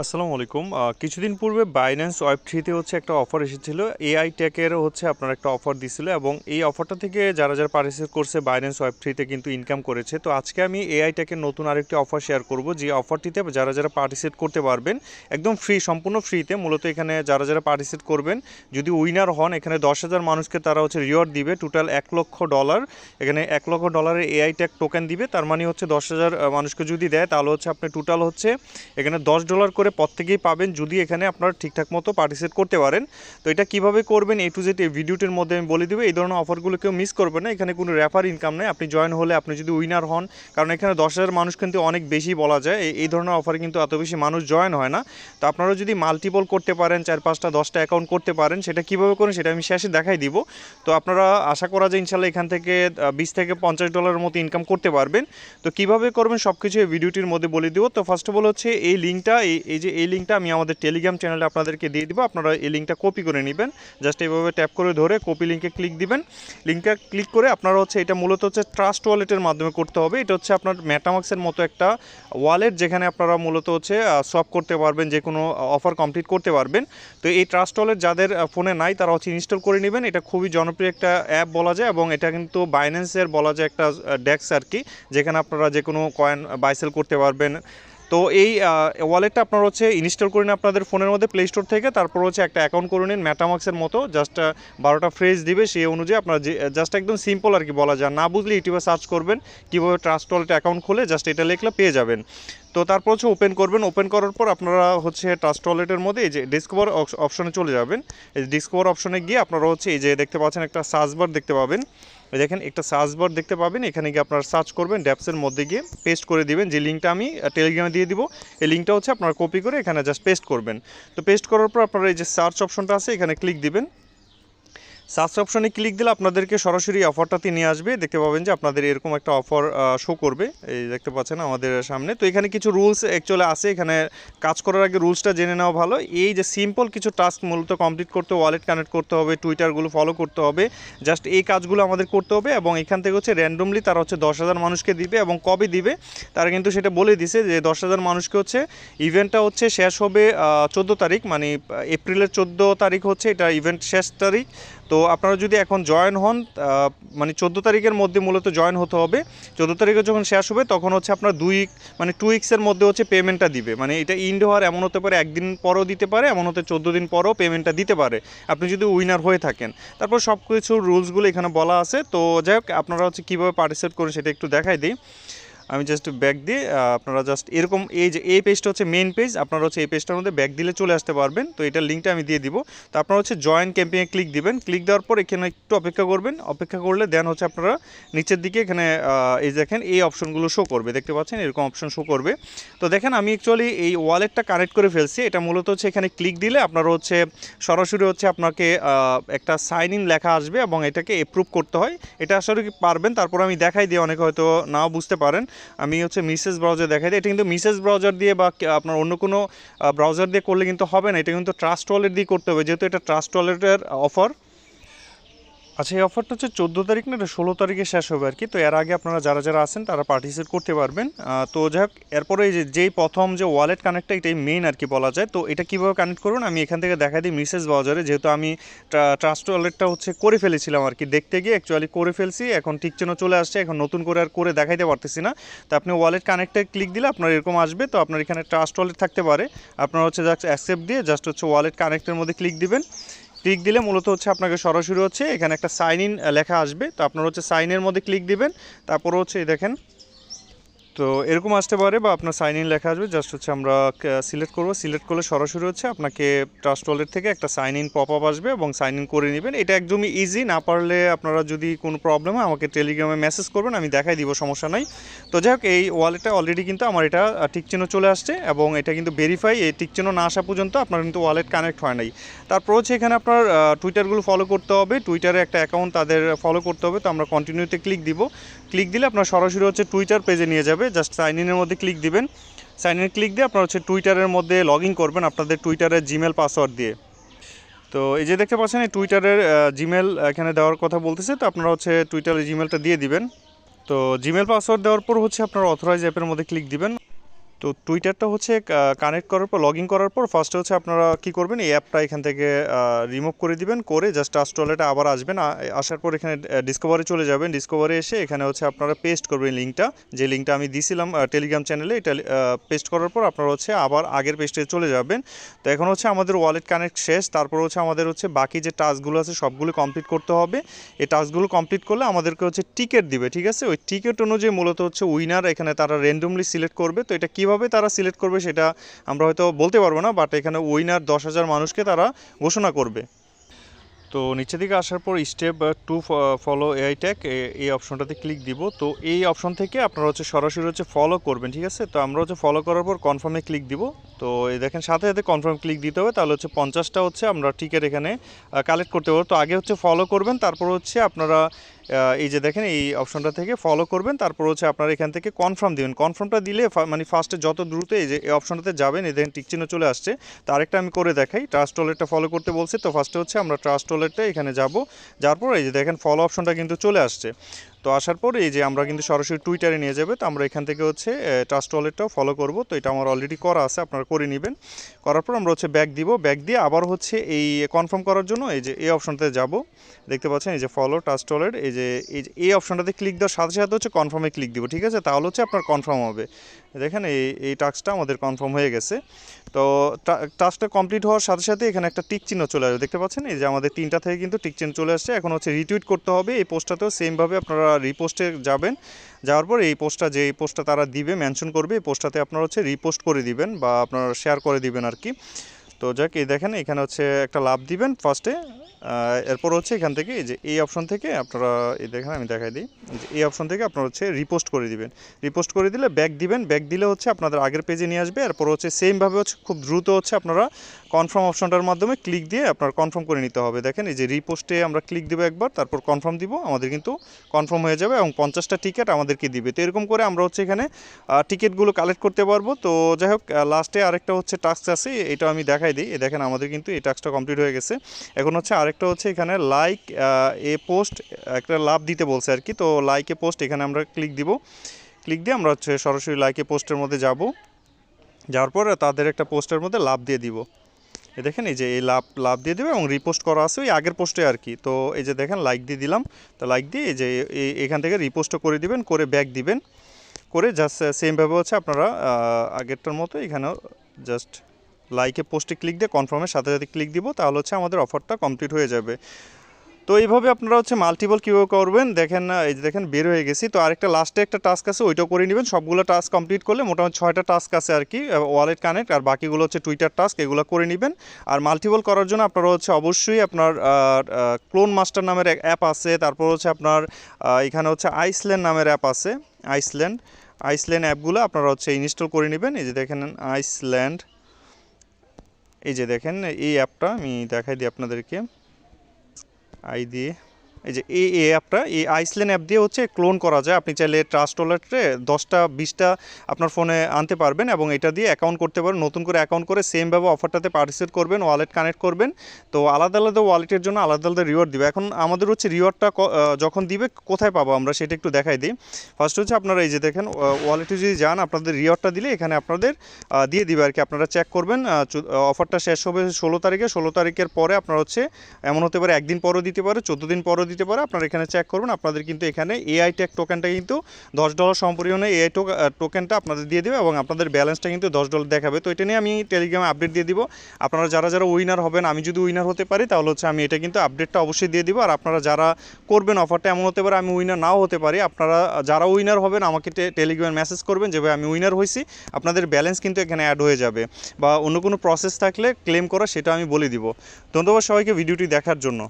আসসালামু আলাইকুম। কিছুদিন পূর্বে বাইন্যান্স ওয়েব থ্রিতে হচ্ছে একটা অফার এসেছিল। এআই টেকেরও হচ্ছে আপনার একটা অফার দিছিল এবং এই অফারটা থেকে যারা যারা পার্টিসিপেট করছে বাইন্যান্স ওয়েব থ্রিতে কিন্তু ইনকাম করেছে। তো আজকে আমি এআই টেকের নতুন আরেকটি অফার শেয়ার করব। যে অফারটিতে যারা যারা পার্টিসিপেট করতে পারবেন, একদম ফ্রি সম্পূর্ণ ফ্রিতে মূলত এখানে যারা যারা পার্টিসিপেট করবেন, যদি উইনার হন, এখানে দশ হাজার মানুষকে তারা হচ্ছে রিওয়ার্ড দিবে। টোটাল এক লক্ষ ডলার এখানে এক লক্ষ ডলারের এআই টেক টোকেন দিবে। তার মানে হচ্ছে দশ হাজার মানুষকে যদি দেয়, তাহলে হচ্ছে আপনি টোটাল হচ্ছে, এখানে দশ ডলার করে প্রত্যেকেই পাবেন যদি এখানে আপনারা ঠিকঠাক মতো পার্টিসিপেট করতে পারেন। তো এটা কীভাবে করবেন এ টু জেড এই ভিডিওটির মধ্যে আমি বলে দিব। এই ধরনের অফারগুলো কেউ মিস করবেন না। এখানে কোনো রেফার ইনকাম নেই। আপনি জয়েন হলে আপনি যদি উইনার হন, কারণ এখানে দশ হাজার মানুষ কিন্তু অনেক বেশি বলা যায়। এই- এই ধরনের অফারে কিন্তু এত বেশি মানুষ জয়েন হয় না। তো আপনারা যদি মাল্টিপল করতে পারেন, চার পাঁচটা, দশটা অ্যাকাউন্ট করতে পারেন, সেটা কীভাবে করেন সেটা আমি শেষে দেখাই দিব। তো আপনারা আশা করা যায় ইনশাল্লাহ এখান থেকে বিশ থেকে পঞ্চাশ ডলারের মতো ইনকাম করতে পারবেন। তো কীভাবে করবেন সব কিছু এই ভিডিওটির মধ্যে বলে দিব। তো ফার্স্ট অফ অল হচ্ছে এই লিঙ্কটা এই যে এই লিঙ্কটা আমি আমাদের টেলিগ্রাম চ্যানেলে আপনাদেরকে দিয়ে দিব। আপনারা এই লিঙ্কটা কপি করে নেবেন। জাস্ট এইভাবে ট্যাপ করে ধরে কপি লিঙ্কে ক্লিক দিবেন। লিঙ্কটা ক্লিক করে আপনারা হচ্ছে এটা মূলত হচ্ছে ট্রাস্ট ওয়ালেটের মাধ্যমে করতে হবে। এটা হচ্ছে আপনার ম্যাটামাক্সের মতো একটা ওয়ালেট যেখানে আপনারা মূলত হচ্ছে সব করতে পারবেন, যে কোনো অফার কমপ্লিট করতে পারবেন। তো এই ট্রাস্ট ওয়ালেট যাদের ফোনে নাই, তারা হচ্ছে ইনস্টল করে নেবেন। এটা খুবই জনপ্রিয় একটা অ্যাপ বলা যায় এবং এটা কিন্তু বাইন্যান্সের বলা যায় একটা ডেস্ক আর কি। যেখানে আপনারা যে কোনো কয়েন বাইসেল করতে পারবেন। তো এই ওয়ালেটটা আপনার হচ্ছে ইনস্টল করে নিন আপনাদের ফোনের মধ্যে প্লে স্টোর থেকে, তারপর হচ্ছে একটা অ্যাকাউন্ট করে নিন ম্যাটামাক্সের মতো জাস্ট বারোটা ফ্রেজ দিবে, সেই অনুযায়ী আপনারা জাস্ট একদম সিম্পল আর কি বলা যায়। না বুঝলে ইউটিউবে সার্চ করবেন, কীভাবে ট্রাস্ট ওয়ালেট অ্যাকাউন্ট খুলে জাস্ট এটা লিখলে পেয়ে যাবেন। তো তারপর হচ্ছে ওপেন করবেন ওপেন করার পর আপনারা হচ্ছে ট্রাস্ট ওয়ালেটের মধ্যে এই যে ডিসকভার অপশনে চলে যাবেন। এই ডিসকভার অপশনে গিয়ে আপনারা হচ্ছে এই যে দেখতে পাচ্ছেন একটা সার্চ বার দেখতে পাবেন। দেখেন, একটা সার্চ বার দেখতে পাবেন। এখানে গিয়ে আপনারা সার্চ করবেন ড্যাপসের মধ্যে গিয়ে পেস্ট করে দিবেন। যে লিঙ্কটা আমি টেলিগ্রামে দিয়ে দিব, এই লিঙ্কটা হচ্ছে আপনারা কপি করে এখানে জাস্ট পেস্ট করবেন। তো পেস্ট করার পর আপনারা এই যে সার্চ অপশনটা আছে, এখানে ক্লিক দিবেন। সার্চ অপশনে ক্লিক দিলে আপনাদেরকে সরাসরি অফারটাতে নিয়ে আসবে। দেখতে পাবেন যে আপনাদের এরকম একটা অফার শো করবে। এই দেখতে পাচ্ছেন আমাদের সামনে। তো এখানে কিছু রুলস অ্যাকচুয়ালি আছে। এখানে কাজ করার আগে রুলসটা জেনে নেওয়া ভালো। এই যে সিম্পল কিছু টাস্ক মূলত কমপ্লিট করতে ওয়ালেট কানেক্ট করতে হবে টুইটারগুলো ফলো করতে হবে। জাস্ট এই কাজগুলো আমাদের করতে হবে এবং এখান থেকে হচ্ছে র্যান্ডমলি তারা হচ্ছে দশ হাজার মানুষকে দিবে এবং কবে দিবে, তারা কিন্তু সেটা বলে দিছে যে দশ হাজার মানুষকে হচ্ছে ইভেন্টটা হচ্ছে শেষ হবে চোদ্দ তারিখ। মানে এপ্রিলের চোদ্দ তারিখ হচ্ছে এটা ইভেন্ট শেষ তারিখ। তো আপনারা যদি এখন জয়েন হন মানে চোদ্দ তারিখের মধ্যে মূলত জয়েন হতে হবে। চোদ্দ তারিখে যখন শেষ হবে, তখন হচ্ছে আপনার দুই মানে টু উইক্সের মধ্যে হচ্ছে পেমেন্টটা দিবে। মানে এটা ইন্ড হওয়ার এমন হতে পারে একদিন পরও দিতে পারে, এমন হতে চোদ্দ দিন পরও পেমেন্টটা দিতে পারে। আপনি যদি উইনার হয়ে থাকেন। তারপর সব কিছু রুলসগুলো এখানে বলা আছে। তো যাই হোক, আপনারা হচ্ছে কীভাবে পার্টিসিপেট করেন সেটা একটু দেখাই দিই। আমি জাস্ট ব্যাক দিয়ে আপনারা জাস্ট এরকম এই যে, এই পেজটা হচ্ছে মেন পেজ আপনারা হচ্ছে এই পেজটার মধ্যে ব্যাক দিলে চলে আসতে পারবেন। তো এটার লিঙ্কটা আমি দিয়ে দিব। তো আপনারা হচ্ছে জয়েন ক্যাম্পেইনে ক্লিক দিবেন। ক্লিক দেওয়ার পর এখানে একটু অপেক্ষা করবেন। অপেক্ষা করলে দেন হচ্ছে আপনারা নিচের দিকে এখানে এই দেখেন এই অপশনগুলো শো করবে। দেখতে পাচ্ছেন এরকম অপশন শো করবে। তো দেখেন আমি অ্যাকচুয়ালি এই ওয়ালেটটা কানেক্ট করে ফেলছি। এটা মূলত হচ্ছে এখানে ক্লিক দিলে আপনারা হচ্ছে সরাসরি হচ্ছে আপনাকে একটা সাইন ইন লেখা আসবে এবং এটাকে এপ্রুভ করতে হয়। এটা আসলে পারবেন। তারপর আমি দেখাই দিই অনেকে হয়তো নাও বুঝতে পারেন। আমি হচ্ছে মিসেস ব্রাউজার দেখাই দিই। এটা কিন্তু মিসেস ব্রাউজার দিয়ে বা আপনার অন্য কোনো ব্রাউজার দিয়ে করলে কিন্তু হবে না। এটা কিন্তু ট্রাস্ট ওয়ালেট দিয়ে করতে হবে। যেহেতু এটা ট্রাস্ট ওয়ালেটের অফার আচ্ছা এই অফারটা হচ্ছে চোদ্দ তারিখ না, এটা ষোলো তারিখে শেষ হবে আর কি। তো এর আগে আপনারা যারা যারা আছেন, তারা পার্টিসিপেট করতে পারবেন। তো যাই হোক, এরপরে যে, যেই প্রথম যে ওয়ালেট কানেক্টটা এটাই মেইন আর কি বলা যায়। তো এটা কীভাবে কানেক্ট করুন, আমি এখান থেকে দেখা দিই মিসেস বাজারে যেহেতু আমি ট্রাস্ট ওয়ালেটটা হচ্ছে করে ফেলেছিলাম আর কি, দেখতে গিয়ে অ্যাকচুয়ালি করে ফেলছি। এখন ঠিক যেন চলে আসছে, এখন নতুন করে আর করে দেখাইতে পারতেছি না। তো আপনি ওয়ালেট কানেক্টে ক্লিক দিলে আপনার এরকম আসবে। তো আপনার এখানে ট্রাস্ট ওয়ালেট থাকতে পারে। আপনার হচ্ছে জাস্ট অ্যাকসেপ্ট দিয়ে জাস্ট হচ্ছে ওয়ালেট কানেক্টের মধ্যে ক্লিক দিবেন। ক্লিক দিলে মূলত হচ্ছে আপনাকে সরাসরি হচ্ছে এখানে একটা সাইন ইন লেখা আসবে। তো আপনারা হচ্ছে সাইনের মধ্যে ক্লিক দিবেন, তারপর হচ্ছে দেখেন তো এরকম আসতে পারে বা আপনার সাইন ইন লেখা আসবে জাস্ট হচ্ছে আমরা সিলেক্ট করব। সিলেক্ট করলে সরাসরি হচ্ছে আপনাকে ট্রাস্ট ওয়ালেট থেকে একটা সাইন ইন পপ আপ আসবে এবং সাইন ইন করে নেবেন। এটা একদমই ইজি না পারলে আপনারা যদি কোনো প্রবলেম হয় আমাকে টেলিগ্রামে মেসেজ করবেন আমি দেখাই দিব সমস্যা নাই। তো যাই হোক এই ওয়ালেটটা অলরেডি কিন্তু আমার এটা আহ, টিক চলে আসছে এবং এটা কিন্তু ভেরিফাই এই টিক চিহ্ন না আসা পর্যন্ত আপনার কিন্তু ওয়ালেট কানেক্ট হয় নাই। তারপর হচ্ছে এখানে আপনার টুইটারগুলো ফলো করতে হবে। টুইটারে একটা অ্যাকাউন্ট তাদের ফলো করতে হবে তো আমরা কন্টিনিউতে ক্লিক দিব। ক্লিক দিলে আপনার সরাসরি হচ্ছে টুইটার পেজে নিয়ে যাবে। জাস্ট সাইন ইনের মধ্যে ক্লিক দিবেন। সাইন ইন ক্লিক দিয়ে আপনারা হচ্ছে টুইটারের মধ্যে লগ করবেন আপনাদের টুইটারের জিমেল পাসওয়ার্ড দিয়ে। তো এই যে দেখতে পাচ্ছেন, এই টুইটারের জিমেল এখানে দেওয়ার কথা বলতেছে, তো আপনারা হচ্ছে টুইটারের জিমেলটা দিয়ে দিবেন। তো জিমেল পাসওয়ার্ড দেওয়ার পর হচ্ছে আপনারা অথরাইজ অ্যাপের মধ্যে ক্লিক দিবেন। তো টুইটারটা হচ্ছে কানেক্ট করার পর লগ করার পর ফার্স্টে হচ্ছে আপনারা কি করবেন? এই অ্যাপটা এখান থেকে রিমুভ করে দিবেন, করে জাস্ট ট্রাস্ট ওয়ালেটে আবার আসবেন। আসার পর এখানে ডিসকভারি চলে যাবেন। ডিসকভারি এসে এখানে হচ্ছে আপনারা পেস্ট করবেন লিঙ্কটা যে লিঙ্কটা আমি দিছিলাম টেলিগ্রাম চ্যানেলে এটা পেস্ট করার পর আপনারা হচ্ছে আবার আগের পেস্টে চলে যাবেন। তো এখন হচ্ছে আমাদের ওয়ালেট কানেক্ট শেষ। তারপর হচ্ছে আমাদের হচ্ছে বাকি যে টাস্কগুলো আছে, সবগুলো কমপ্লিট করতে হবে। এই টাস্কগুলো কমপ্লিট করলে আমাদেরকে হচ্ছে টিকিট দিবে, ঠিক আছে? ওই টিকিট অনুযায়ী মূলত হচ্ছে উইনার এখানে তারা র্যান্ডমলি সিলেক্ট করবে। তো এটা কীভাবে তারা সিলেক্ট করবে সেটা আমরা হয়তো বলতে পারব না বাট এখানে উইনার দশ হাজার মানুষকে তারা ঘোষণা করবে। তো নিচে দিকে আসার পর step two follow AI tag এই অপশনটাতে ক্লিক দিব। তো এই অপশন থেকে আপনারা হচ্ছে সরাসরি হচ্ছে ফলো করবেন, ঠিক আছে? তো আমরা হচ্ছে ফলো করার পর কনফার্মে ক্লিক দিব। তো এই দেখেন, সাথে সাথে কনফার্ম ক্লিক দিতে হবে, তাহলে হচ্ছে পঞ্চাশটা হচ্ছে আমরা টিকিট এখানে কালেক্ট করতে পারব। তো আগে হচ্ছে ফলো করবেন, তারপর হচ্ছে আপনারা এই যে দেখেন, এই অপশনটা থেকে ফলো করবেন, তারপর হচ্ছে আপনারা এখান থেকে কনফার্ম দিবেন। কনফার্মটা দিলে মানে ফার্স্টে যত দ্রুত এই যে, এই অপশনটাতে যাবেন, এই দেখেন টিকচিহ্ন চলে আসছে। তো আরেকটা আমি করে দেখাই ট্রাস্ট ওয়ালেটটা ফলো করতে বলছে, তো ফার্স্টে হচ্ছে আমরা ট্রাস্ট ওয়ালেটটা এখানে যাব। যার পর এই যে দেখেন ফলো অপশনটা কিন্তু চলে আসছে। তো আসার পর এই যে আমরা কিন্তু সরাসরি টুইটারে নিয়ে যাবে, তো আমরা এখান থেকে হচ্ছে ট্রাস্ট ওয়ালেটটাও ফলো করব। তো এটা আমার অলরেডি করা আছে, আপনারা করে নেবেন। করার পর আমরা হচ্ছে ব্যাক দিব। ব্যাক দিয়ে আবার হচ্ছে এই কনফার্ম করার জন্য এই যে এই অপশনটাতে যাব। দেখতে পাচ্ছেন এই যে ফলো ট্রাস্ট ওয়ালেট এই যে এই যে, এই অপশনটাতে ক্লিক দেওয়ার সাথে সাথে হচ্ছে কনফার্মে ক্লিক দিব, ঠিক আছে? তাহলে হচ্ছে আপনার কনফার্ম হবে। দেখেন এই এই টাস্কটা আমাদের কনফার্ম হয়ে গেছে। তো টাস্কটা কমপ্লিট হওয়ার সাথে সাথে এখানে একটা টিক চিহ্ন চলে আসবে। দেখতে পাচ্ছেন? এই যে আমাদের তিনটা থেকে কিন্তু টিক চিহ্ন চলে আসছে। এখন হচ্ছে রিটুইট করতে হবে। এই পোস্টটাতেও সেমভাবে আপনারা রিপোস্টে যাবেন, যাওয়ার পর এই পোস্টটা যে এই পোস্টটা তারা দিবে মেনশন করবে, এই পোস্টটাতে আপনারা হচ্ছে রিপোস্ট করে দিবেন বা আপনারা শেয়ার করে দিবেন আর কি। তো যাক, এই দেখেন, এখানে হচ্ছে একটা লাভ দিবেন ফার্স্টে এরপর হচ্ছে এখান থেকে যে এই অপশন থেকে আপনারা, এই দেখেন, আমি দেখাই দিই। এই অপশন থেকে আপনারা হচ্ছে রিপোস্ট করে দিবেন। রিপোস্ট করে দিলে ব্যাক দিবেন। ব্যাক দিলে হচ্ছে আপনাদের আগের পেজে নিয়ে আসবে। এরপর হচ্ছে সেমভাবে হচ্ছে খুব দ্রুত হচ্ছে আপনারা কনফার্ম অপশনটার মাধ্যমে ক্লিক দিয়ে আপনার কনফার্ম করে নিতে হবে। দেখেন, এই যে রিপোস্টে আমরা ক্লিক দেবো একবার, তারপর কনফার্ম দিব। আমাদের কিন্তু কনফার্ম হয়ে যাবে এবং পঞ্চাশটা টিকিট আমাদেরকে দিবে। তো এরকম করে আমরা হচ্ছে এখানে টিকিটগুলো কালেক্ট করতে পারব। তো যাই হোক লাস্টে আরেকটা হচ্ছে টাস্ক আছে, এটা আমি দেখাই দিই। দেখেন আমাদের কিন্তু এই টাস্কটা কমপ্লিট হয়ে গেছে। এখন হচ্ছে আরেকটা হচ্ছে এখানে লাইক এ পোস্ট একটা লাভ দিতে বলছে আর কি। তো লাইক এ পোস্ট এখানে আমরা ক্লিক দিব। ক্লিক দিয়ে আমরা হচ্ছে সরাসরি লাইক এ পোস্টের মধ্যে যাব। যাওয়ার পর তাদের একটা পোস্টের মধ্যে লাভ দিয়ে দিব। এই দেখেন এই যে এই লাভ লাভ দিয়ে দেবে এবং রিপোস্ট করা আছে ওই আগের পোস্টে আর কি। তো এই যে দেখেন লাইক দিয়ে দিলাম। তো লাইক দিয়ে এই যে এখান থেকে রিপোস্টও করে দিবেন, করে ব্যাক দিবেন। করে জাস্ট সেমভাবে হচ্ছে আপনারা আগেরটার মতো এখানেও জাস্ট লাইকে পোস্টে ক্লিক দিয়ে কনফার্মের সাথে সাথে ক্লিক দিব, তাহলে হচ্ছে আমাদের অফারটা কমপ্লিট হয়ে যাবে। তো এইভাবে আপনারা হচ্ছে মাল্টিপল কীভাবে করবেন, দেখেন না এই যে দেখেন বের হয়ে গেছি। তো আরেকটা লাস্টে একটা টাস্ক আছে, ওইটাও করে নেবেন। সবগুলো টাস্ক কমপ্লিট করলে মোটামুটি ছয়টা টাস্ক আছে আর কি ওয়ালেট কানেক্ট আর বাকিগুলো হচ্ছে টুইটার টাস্ক এগুলো করে নেবেন। আর মাল্টিপল করার জন্য আপনারা হচ্ছে অবশ্যই আপনার ক্লোন মাস্টার নামের অ্যাপ আছে, তারপর হচ্ছে আপনার এখানে হচ্ছে আইসল্যান্ড নামের অ্যাপ আছে আইসল্যান্ড আইসল্যান্ড অ্যাপগুলো আপনারা হচ্ছে ইনস্টল করে নেবেন। এই যে দেখেন আইসল্যান্ড এই যে দেখেন এই অ্যাপটা আমি দেখাই দিই আপনাদেরকে। আই দিয়ে। এই যে এই অ্যাপটা, এই আইসল্যান্ড অ্যাপ দিয়ে হচ্ছে ক্লোন করা যায়। আপনি চাইলে ট্রাস্ট ওয়ালেটে দশটা, বিশটা আপনার ফোনে আনতে পারবেন এবং এটা দিয়ে অ্যাকাউন্ট করতে পারবেন। নতুন করে অ্যাকাউন্ট করে সেমভাবে অফারটাতে পার্টিসিপেট করবেন ওয়ালেট কানেক্ট করবেন। তো আলাদা আলাদা ওয়ালেটের জন্য আলাদা আলাদা রিওয়ার্ড দিবে। এখন আমাদের হচ্ছে রিওয়ার্ডটা যখন দিবে, কোথায় পাবো আমরা সেটা একটু দেখাই দিই। ফার্স্ট হচ্ছে আপনারা এই যে দেখেন ওয়ালেটে যদি যান, আপনাদের রিওয়ার্ডটা দিলে এখানে আপনাদের দিয়ে দিবে আর কি আপনারা চেক করবেন অফারটা শেষ হবে ষোলো তারিখে। ষোলো তারিখের পরে আপনার হচ্ছে, এমন হতে পারে একদিন পরও দিতে পারে, চোদ্দ দিন পরও দিতে পারে, আপনারা এখানে চেক করবেন। আপনাদের কিন্তু এখানে এআই ট্যাক টোকেনটা কিন্তু দশ ডলার সম্পরিমাণে এআই টোকেনটা আপনাদের দিয়ে দেবে এবং আপনাদের ব্যালেন্সটা কিন্তু দশ ডলার দেখাবে। তো এটা নিয়ে আমি টেলিগ্রামে আপডেট দিয়ে দিব। আপনারা যারা যারা উইনার হবেন, আমি যদি উইনার হতে পারি, তাহলে হচ্ছে আমি এটা কিন্তু আপডেটটা অবশ্যই দিয়ে দিব। আর আপনারা যারা করবেন অফারটা এমন হতে পারে, আমি উইনার নাও হতে পারি। আপনারা যারা উইনার হবেন, আমাকে টেলিগ্রামে মেসেজ করবেন যে আমি উইনার হয়েছি আপনাদের ব্যালেন্স কিন্তু এখানে অ্যাড হয়ে যাবে। বা অন্য কোনো প্রসেস থাকলে ক্লেম করা, সেটা আমি বলে দিব। ধন্যবাদ সবাইকে ভিডিওটি দেখার জন্য।